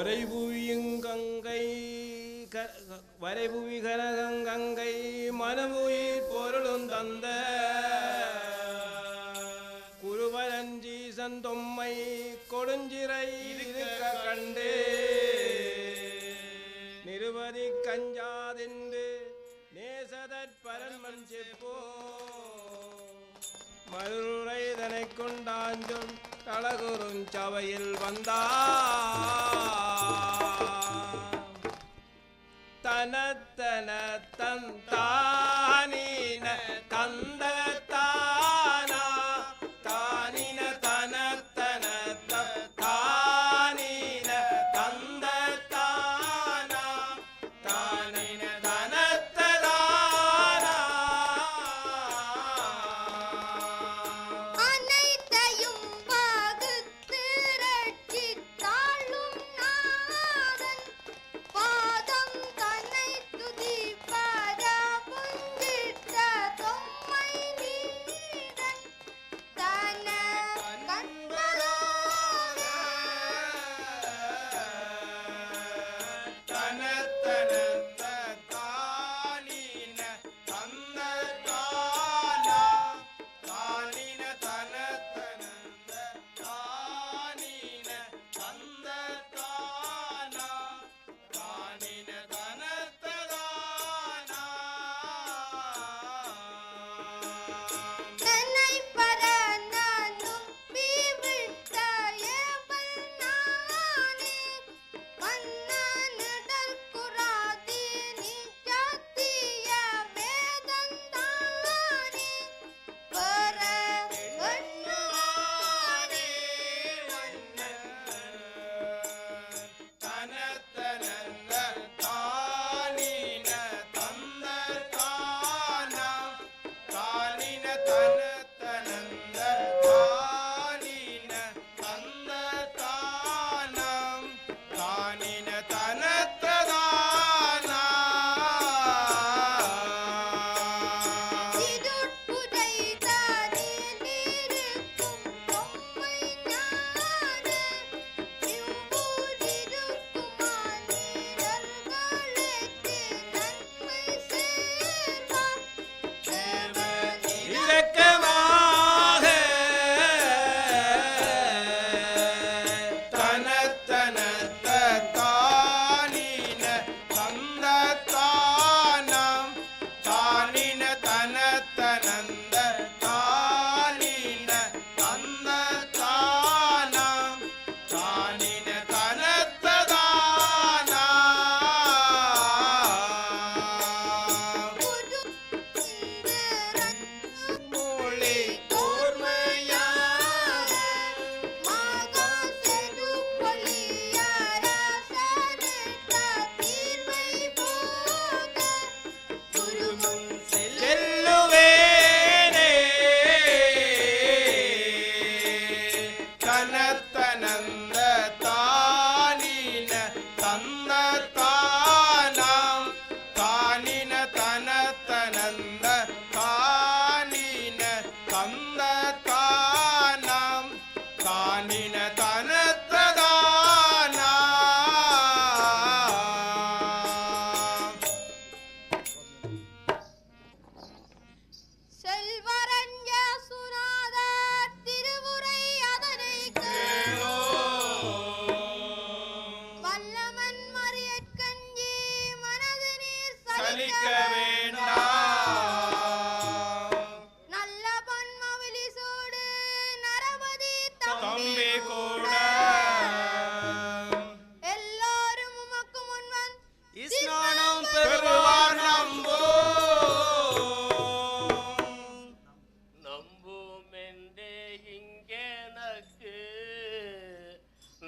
வரைபுவியுங்கங்கை வரைபுவி கரகங்கங்கை மனமுயிர் பொருளும் தந்த குருவரஞ்சீசன் தொம்மை கொடுஞ்சிறை இருக்க கண்டு நிருபதி கஞ்சாதின்று நேசதற்பரன்மன் செப்போ. மறுரைதனை கொண்டாஞ்சொல் தளகுருஞ்சபையில் வந்தார் ਤਨ ਤਨ ਤੰਤਾ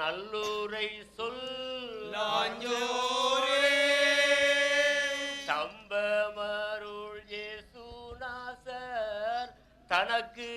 நல்லூரை சொல். தம்பமருள் ஏசுநாசர் தனக்கு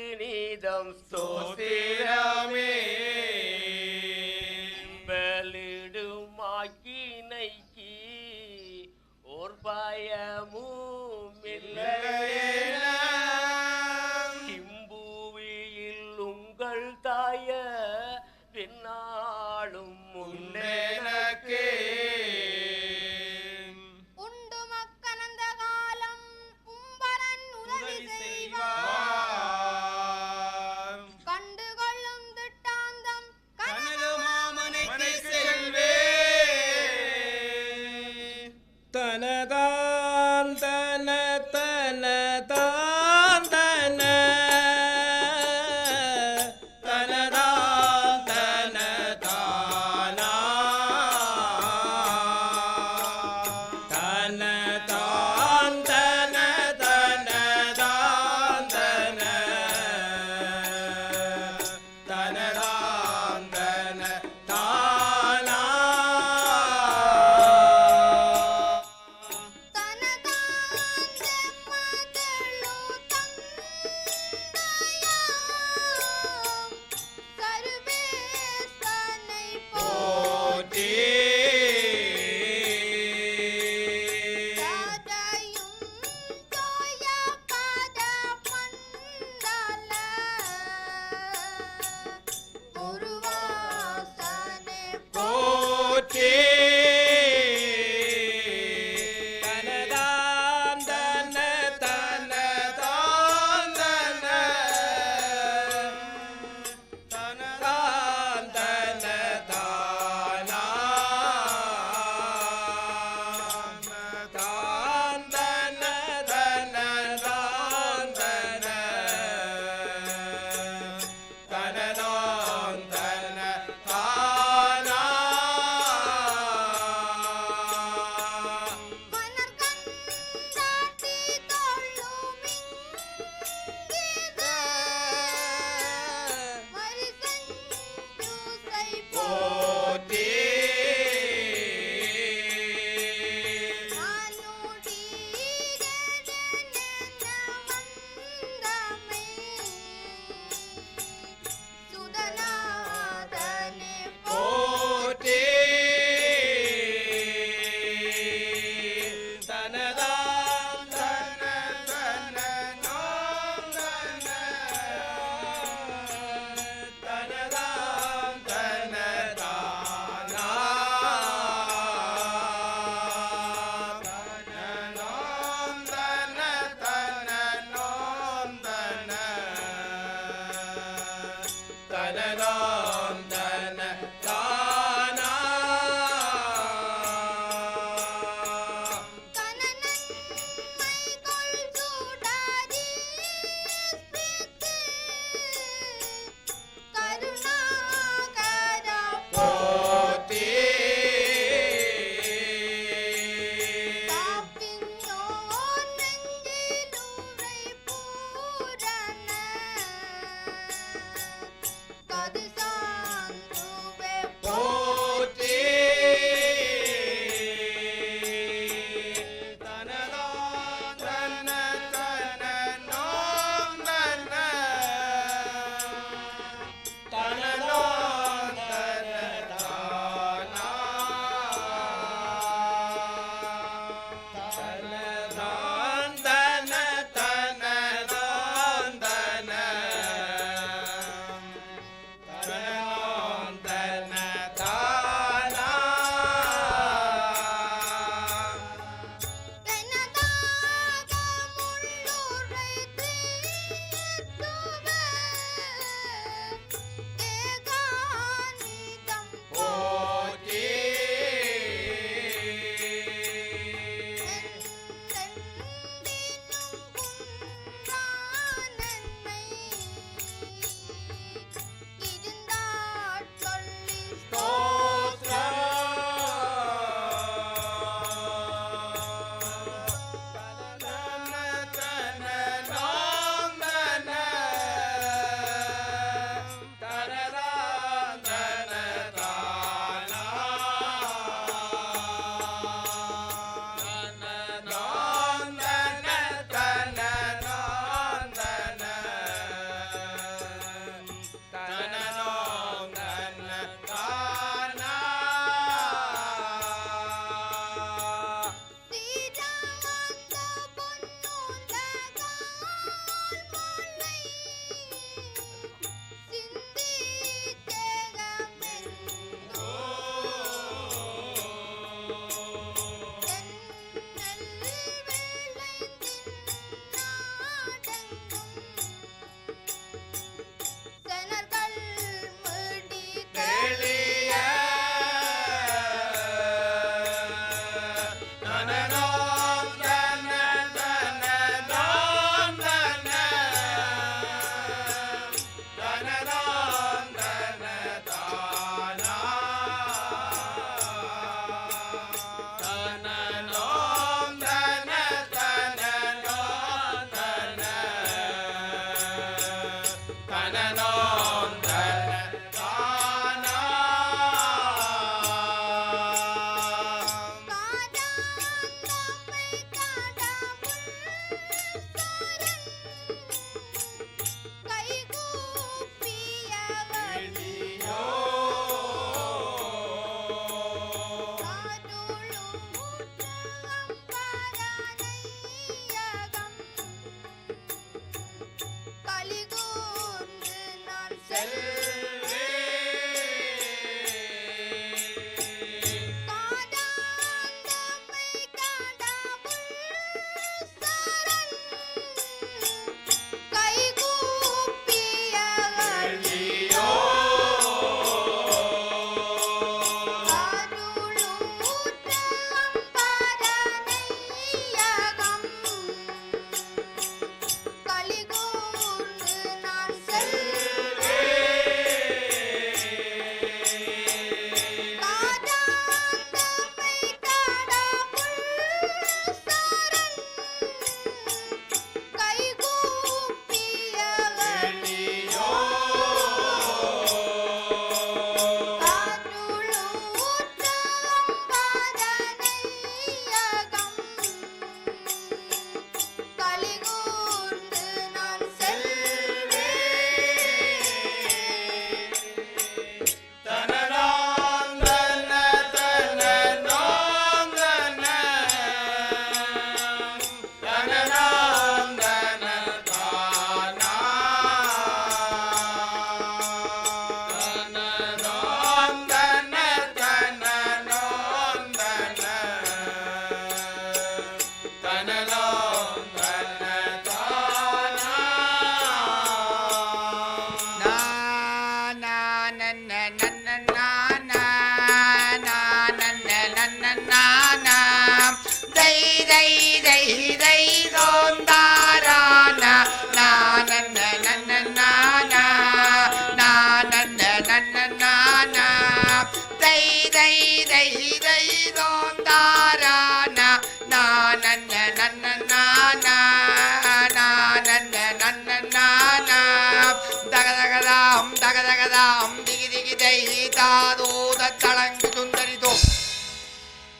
தகதகதாம் தகதகதாம் திகி திகி தை தாதூத தளங்கு சுந்தரிதோ.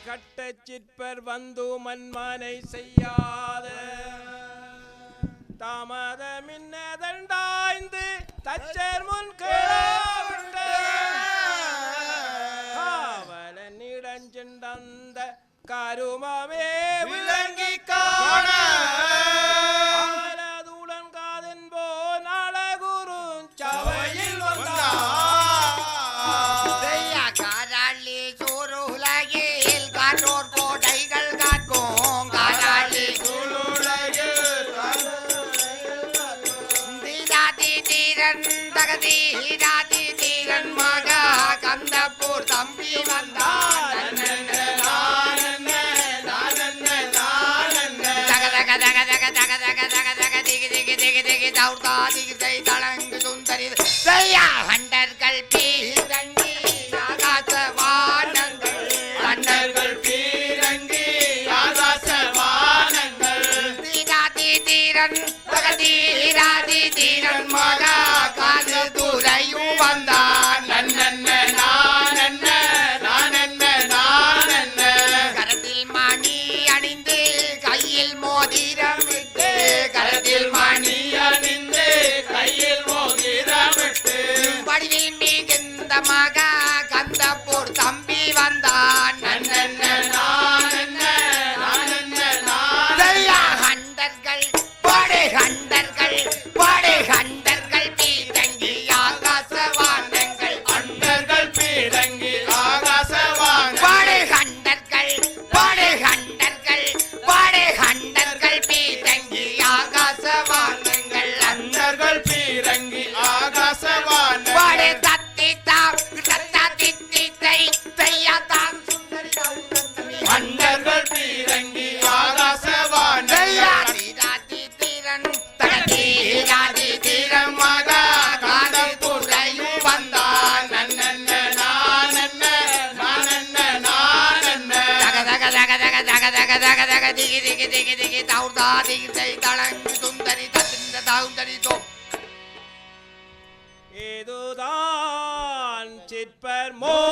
கட்ட சிற்பர் வந்து மன்மனை செய்யாத தாமத மின்னதண்டாய்ந்து தச்சர் முன் காவல நிடஞ்செண்டந்த கருமமே விளங்க தீரன் தகதி ராதி தீரன் மகா கந்தப்பூர் தம்பி வந்தான். ಕರ್ಮಣ ಕಾದು ದೂರಯು ಬಂದ. மன்னர்கள் பீரங்கி ஆகாசவான diggity diggity diggity down da diggity down and dum da di da dum da down da di dum Hermoso.